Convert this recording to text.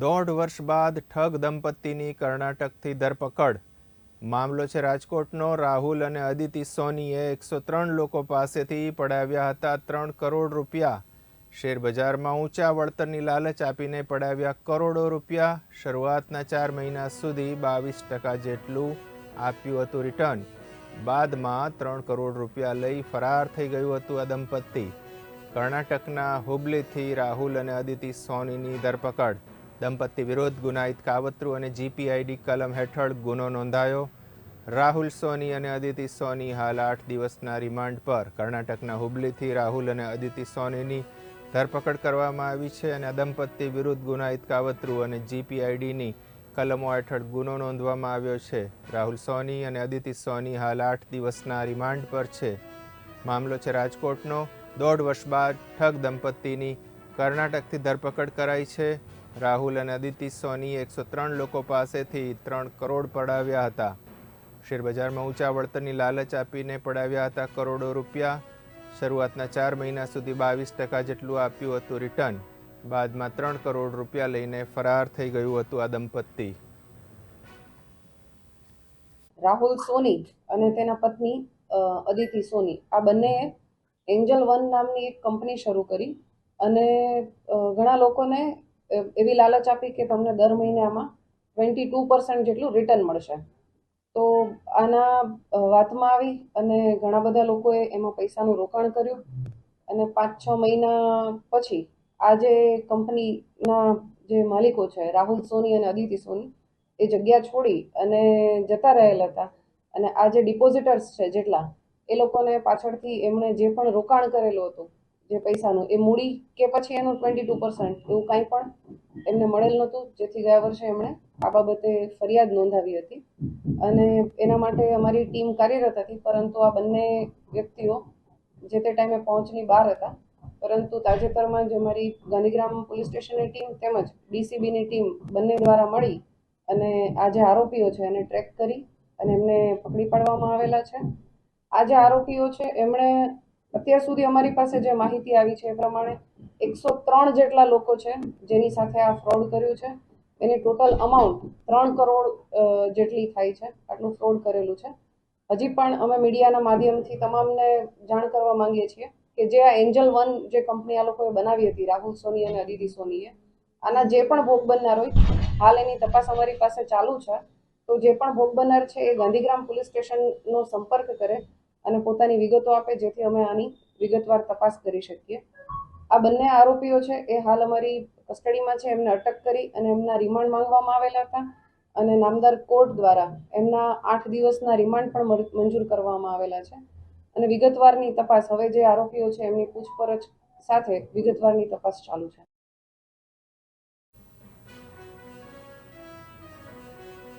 દોઢ વર્ષ બાદ ઠગ દંપતીની કર્ણાટકથી ધરપકડ. મામલો છે રાજકોટનો. રાહુલ અને અદિતિ સોનીએ એકસો ત્રણ લોકો પાસેથી પડાવ્યા હતા ત્રણ કરોડ રૂપિયા. શેરબજારમાં ઊંચા વળતરની લાલચ આપીને પડાવ્યા કરોડો રૂપિયા. શરૂઆતના ચાર મહિના સુધી બાવીસ ટકા જેટલું આપ્યું હતું રિટર્ન. બાદમાં ત્રણ કરોડ રૂપિયા લઈ ફરાર થઈ ગયું હતું આ દંપતી. કર્ણાટકના હુબલીથી રાહુલ અને અદિતિ સોનીની ધરપકડ. દંપતી વિરોધ ગુનાહિત કાવતરું અને જીપીઆઈડી કલમ હેઠળ ગુનો નોંધાયો. રાહુલ સોની અને અદિતિ સોની હાલ આઠ દિવસના રિમાન્ડ પર. કર્ણાટકના હુબલીથી રાહુલ અને અદિતિ સોનીની ધરપકડ કરવામાં આવી છે અને દંપતી વિરુદ્ધ ગુનાહિત કાવતરું અને જીપીઆઈડીની કલમો હેઠળ ગુનો નોંધવામાં આવ્યો છે. રાહુલ સોની અને અદિતિ સોની હાલ આઠ દિવસના રિમાન્ડ પર છે. મામલો છે રાજકોટનો. દોઢ વર્ષ બાદ ઠગ દંપતીની કર્ણાટકથી ધરપકડ કરાઈ છે. રાહુલ અને અદિતિ સોની એકસો ત્રણ લોકો પાસેથી ત્રણ કરોડ પડાવ્યા હતા. શેરબજારમાં ઊંચા વળતરની લાલચ આપીને પડાવ્યા હતા કરોડો રૂપિયા. શરૂઆતના ચાર મહિના સુધી બાવીસ ટકા જેટલું આપ્યું હતું રિટર્ન. બાદમાં ત્રણ કરોડ રૂપિયા લઈને ફરાર થઈ ગયું હતું આ દંપતી. રાહુલ સોની અને તેના પત્ની અદિતિ સોની, આ બંનેએ એન્જલ વન નામની એક કંપની શરૂ કરી અને ઘણા લોકોને એવી લાલચ આપી કે તમને દર મહિને આમાં ટ્વેન્ટી ટુ પર્સન્ટ જેટલું રિટર્ન મળશે. તો આના વાતમાં આવી અને ઘણા બધા લોકોએ એમાં પૈસાનું રોકાણ કર્યું અને પાંચ છ મહિના પછી આ જે કંપનીના જે માલિકો છે, રાહુલ સોની અને અદિતિ સોની, એ જગ્યા છોડી અને જતા રહેલા હતા. અને આ જે ડિપોઝિટર્સ છે જેટલા, એ લોકોને પાછળથી એમણે જે પણ રોકાણ કરેલું હતું જે પૈસાનું, એ મૂડી કે પછી એનું ટ્વેન્ટી ટુ પર્સન્ટ એવું કાંઈ પણ એમને મળેલ નહોતું, જેથી ગયા વર્ષે એમણે આ બાબતે ફરિયાદ નોંધાવી હતી. અને એના માટે અમારી ટીમ કાર્યરત હતી, પરંતુ આ બંને વ્યક્તિઓ જે તે ટાઈમે પહોંચની બહાર હતા, પરંતુ તાજેતરમાં જ અમારી ગાંધીગ્રામ પોલીસ સ્ટેશનની ટીમ તેમજ ડીસીબીની ટીમ બંને દ્વારા મળી અને આ જે આરોપીઓ છે એને ટ્રેક કરી અને એમને પકડી પાડવામાં આવેલા છે. આ જે આરોપીઓ છે, એમણે અત્યાર સુધી અમારી પાસે જે માહિતી આવી છે એ પ્રમાણે એકસો ત્રણ જેટલા લોકો છે જેની સાથે આ ફ્રોડ કર્યું છે. એની ટોટલ અમાઉન્ટ ત્રણ કરોડ જેટલી થાય છે. આટલું ફ્રોડ કરેલું છે. હજી પણ અમે મીડિયાના માધ્યમથી તમામને જાણ કરવા માંગીએ છીએ કે જે આ એન્જલ વન જે કંપની આ લોકોએ બનાવી હતી, રાહુલ સોની અને અદિતિ સોનીએ, આના જે પણ ભોગ બનનાર હોય, હાલ એની તપાસ અમારી પાસે ચાલુ છે. તો જે પણ ભોગ બનનાર છે એ ગાંધીગ્રામ પોલીસ સ્ટેશનનો સંપર્ક કરે અને પોતાની વિગતો આપે જેથી અમે આની વિગતવાર તપાસ કરી શકીએ. આ બંને આરોપીઓ છે એ હાલ અમારી કસ્ટડીમાં છે, એમને અટક કરી અને એમના રિમાન્ડ માંગવામાં આવેલા હતા અને નામદાર કોર્ટ દ્વારા એમના આઠ દિવસના રિમાન્ડ પણ મંજૂર કરવામાં આવેલા છે. અને વિગતવારની તપાસ, હવે જે આરોપીઓ છે એમની પૂછપરછ સાથે વિગતવારની તપાસ ચાલુ છે.